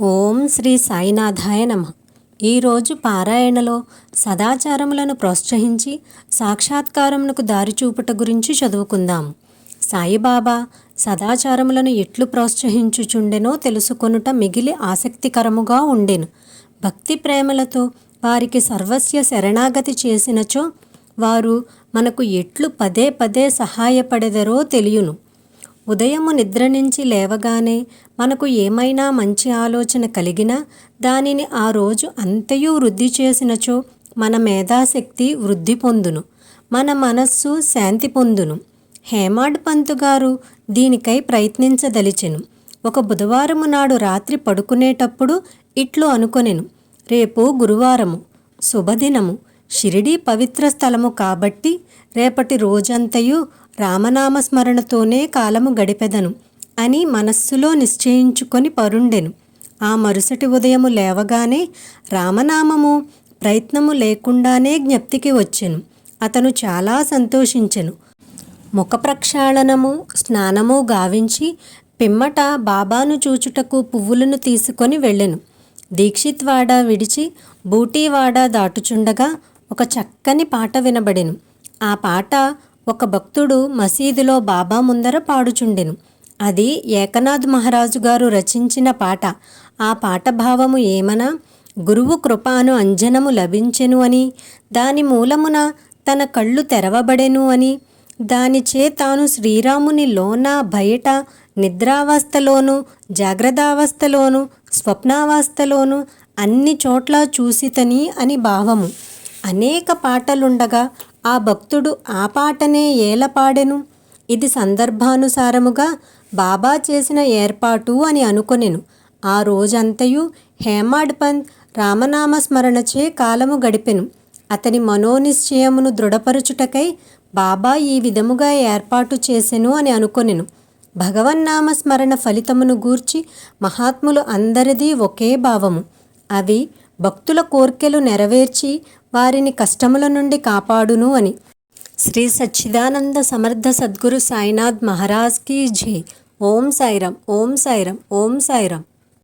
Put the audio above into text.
ఓం శ్రీ సాయినాథాయ నమ. ఈరోజు పారాయణలో సదాచారములను ప్రోత్సహించి సాక్షాత్కారమునకు దారి చూపుట గురించి చదువుకుందాం. సాయిబాబా సదాచారములను ఎట్లు ప్రోత్సహించుచుండెనో తెలుసుకొనుట మిగిలి ఆసక్తికరముగా ఉండెను. భక్తి ప్రేమలతో వారికి సర్వస్య శరణాగతి చేసినచో వారు మనకు ఎట్లు పదే పదే సహాయపడెదరో తెలియను. ఉదయము నిద్ర నుంచి లేవగానే మనకు ఏమైనా మంచి ఆలోచన కలిగినా దానిని ఆ రోజు అంతయు వృద్ధి చేసినచో మన మేధాశక్తి వృద్ధి పొందును. మన మనస్సు శాంతి పొందును. హేమాడ్ పంతు గారు దీనికై ప్రయత్నించదలిచెను. ఒక బుధవారము నాడు రాత్రి పడుకునేటప్పుడు ఇట్లు అనుకొనెను. రేపు గురువారము. శుభదినము. షిరిడీ పవిత్ర స్థలము కాబట్టి రేపటి రోజంతయు రామనామస్మరణతోనే కాలము గడిపెదను అని మనస్సులో నిశ్చయించుకొని పరుండెను. ఆ మరుసటి ఉదయము లేవగానే రామనామము ప్రయత్నము లేకుండానే జ్ఞప్తికి వచ్చెను. అతను చాలా సంతోషించెను. ముఖ ప్రక్షాళనము స్నానము గావించి పిమ్మట బాబాను చూచుటకు పువ్వులను తీసుకొని వెళ్ళెను. దీక్షిత్వాడ విడిచి బూటీవాడ దాటుచుండగా ఒక చక్కని పాట వినబడెను. ఆ పాట ఒక భక్తుడు మసీదులో బాబా ముందర పాడుచుండెను. అది ఏకనాథ్ మహారాజు గారు రచించిన పాట. ఆ పాట భావము ఏమనా? గురువు కృపాను అంజనము లభించెను అని దాని మూలమున తన కళ్ళు తెరవబడెను అని దానిచే తాను శ్రీరాముని లోన బయట నిద్రావస్థలోను జాగ్రత్తావస్థలోను స్వప్నావస్థలోను అన్ని చోట్ల చూసితని అని భావము. అనేక పాటలుండగా ఆ భక్తుడు ఆ పాటనే ఏలపాడెను. ఇది సందర్భానుసారముగా బాబా చేసిన ఏర్పాటు అని అనుకొనెను. ఆ రోజంతయు హేమాడ్ పంత్ రామనామస్మరణచే కాలము గడిపెను. అతని మనోనిశ్చయమును దృఢపరుచుటకై బాబా ఈ విధముగా ఏర్పాటు చేసెను అని అనుకొనెను. భగవన్నామస్మరణ ఫలితమును గూర్చి మహాత్ములు అందరిది ఒకే భావము. అవి భక్తుల కోర్కెలు నెరవేర్చి వారిని కష్టముల నుండి కాపాడును అని. శ్రీ సచ్చిదానంద సమర్థ సద్గురు సాయినాథ్ మహారాజ్ కీ జై. ఓం సాయిరం ఓం సాయిరం ఓం సాయిరం